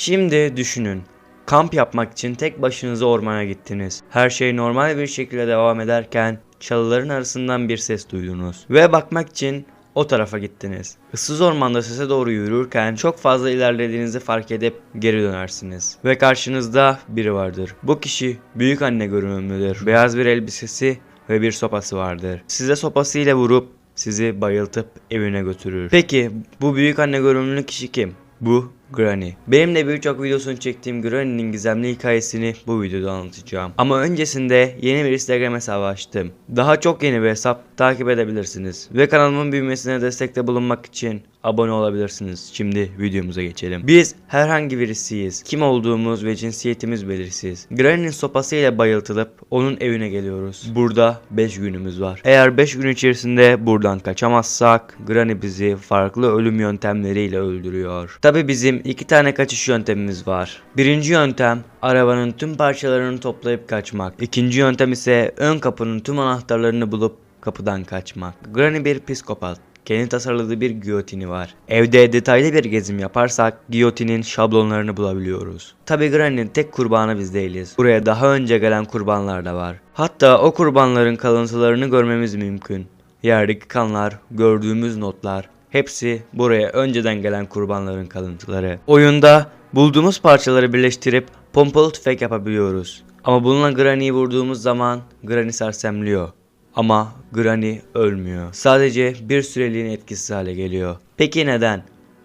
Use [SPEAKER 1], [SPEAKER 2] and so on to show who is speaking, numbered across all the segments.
[SPEAKER 1] Şimdi düşünün. Kamp yapmak için tek başınıza ormana gittiniz. Her şey normal bir şekilde devam ederken çalıların arasından bir ses duydunuz. Ve bakmak için o tarafa gittiniz. Issız ormanda sese doğru yürürken çok fazla ilerlediğinizi fark edip geri dönersiniz. Ve karşınızda biri vardır. Bu kişi büyük anne görünümlüdür. Beyaz bir elbisesi ve bir sopası vardır. Size sopasıyla vurup sizi bayıltıp evine götürür. Peki bu büyük anne görünümlü kişi kim? Bu Granny. Benim de birçok videosunu çektiğim Granny'nin gizemli hikayesini bu videoda anlatacağım. Ama öncesinde yeni bir Instagram hesabı açtım. Daha çok yeni bir hesap takip edebilirsiniz. Ve kanalımın büyümesine destekte bulunmak için abone olabilirsiniz. Şimdi videomuza geçelim. Biz herhangi birisiyiz. Kim olduğumuz ve cinsiyetimiz belirsiz. Granny'nin sopasıyla bayıltılıp onun evine geliyoruz. Burada 5 günümüz var. Eğer 5 gün içerisinde buradan kaçamazsak Granny bizi farklı ölüm yöntemleriyle öldürüyor. Tabi bizim iki tane kaçış yöntemimiz var. Birinci yöntem arabanın tüm parçalarını toplayıp kaçmak. İkinci yöntem ise ön kapının tüm anahtarlarını bulup kapıdan kaçmak. Granny bir psikopat. Kendi tasarladığı bir giyotini var. Evde detaylı bir gezim yaparsak giyotinin şablonlarını bulabiliyoruz. Tabi Granny'nin tek kurbanı biz değiliz. Buraya daha önce gelen kurbanlar da var. Hatta o kurbanların kalıntılarını görmemiz mümkün. Yerdeki kanlar, gördüğümüz notlar, hepsi buraya önceden gelen kurbanların kalıntıları. Oyunda bulduğumuz parçaları birleştirip pompalı tüfek yapabiliyoruz. Ama bununla Granny'yi vurduğumuz zaman Granny sersemliyor. Ama Granny ölmüyor. Sadece bir süreliğine etkisiz hale geliyor. Peki neden?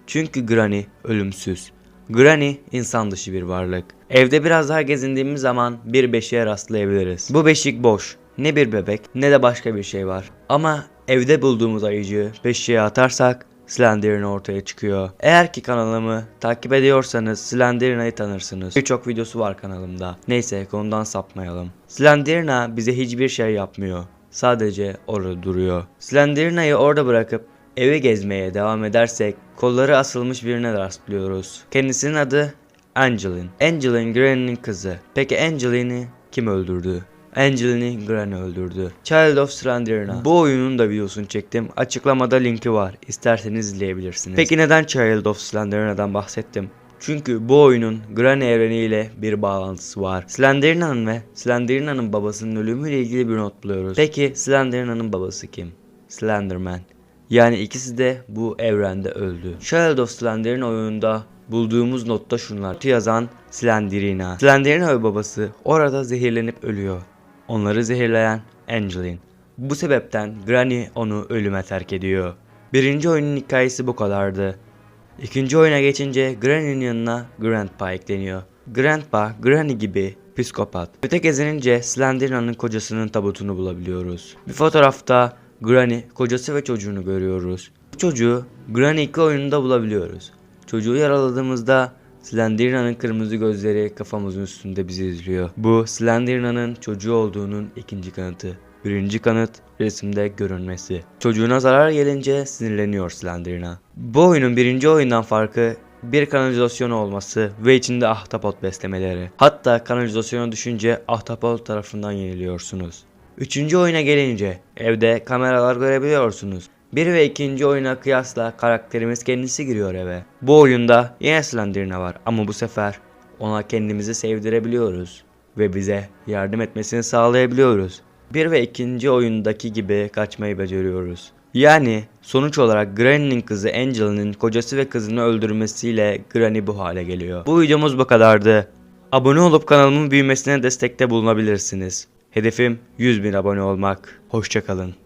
[SPEAKER 1] Çünkü Granny ölümsüz. Granny insan dışı bir varlık. Evde biraz daha gezindiğimiz zaman bir beşiğe rastlayabiliriz. Bu beşik boş. Ne bir bebek ne de başka bir şey var. Ama evde bulduğumuz ayıcığı beşiğe atarsak Slenderman ortaya çıkıyor. Eğer ki kanalımı takip ediyorsanız Slenderman'ı tanırsınız. Birçok videosu var kanalımda. Neyse konudan sapmayalım. Slenderman bize hiçbir şey yapmıyor. Sadece orada duruyor. Slenderman'ı orada bırakıp eve gezmeye devam edersek kolları asılmış birine rastlıyoruz. Kendisinin adı Angeline. Angeline Granny'nin kızı. Peki Angeline'i kim öldürdü? Angeline'i Granny öldürdü. Child of Slenderman. Bu oyunun da videosunu çektim. Açıklamada linki var. İsterseniz izleyebilirsiniz. Peki neden Child of Slenderman'dan bahsettim? Çünkü bu oyunun Granny evreniyle bir bağlantısı var. Slenderman ve Slenderman'ın babasının ölümüyle ilgili bir not buluyoruz. Peki Slenderman'ın babası kim? Slenderman. Yani ikisi de bu evrende öldü. Child of Slenderman oyununda bulduğumuz notta şunlar. Yazan Slenderina. Slenderina ve babası orada zehirlenip ölüyor. Onları zehirleyen Angeline. Bu sebepten Granny onu ölüme terk ediyor. Birinci oyunun hikayesi bu kadardı. İkinci oyuna geçince Granny'nin yanına Grandpa ekleniyor. Grandpa, Granny gibi psikopat. Öte gezinince Slenderman'ın kocasının tabutunu bulabiliyoruz. Bir fotoğrafta Granny, kocası ve çocuğunu görüyoruz. Bu çocuğu Granny 2 oyununda bulabiliyoruz. Çocuğu yaraladığımızda Slenderman'ın kırmızı gözleri kafamızın üstünde bizi izliyor. Bu Slenderman'ın çocuğu olduğunun ikinci kanıtı. Birinci kanıt resimde görünmesi. Çocuğuna zarar gelince sinirleniyor Slenderman. Bu oyunun birinci oyundan farkı bir kanalizasyon olması ve içinde ahtapot beslemeleri. Hatta kanalizasyona düşünce ahtapot tarafından yeniliyorsunuz. Üçüncü oyuna gelince evde kameralar görebiliyorsunuz. Bir ve ikinci oyuna kıyasla karakterimiz kendisi giriyor eve. Bu oyunda yine Slenderman var ama bu sefer ona kendimizi sevdirebiliyoruz ve bize yardım etmesini sağlayabiliyoruz. Bir ve ikinci oyundaki gibi kaçmayı beceriyoruz. Yani sonuç olarak Granny'nin kızı Angela'nın kocası ve kızını öldürmesiyle Granny bu hale geliyor. Bu videomuz bu kadardı. Abone olup kanalımın büyümesine destekte bulunabilirsiniz. Hedefim 100 bin abone olmak. Hoşçakalın.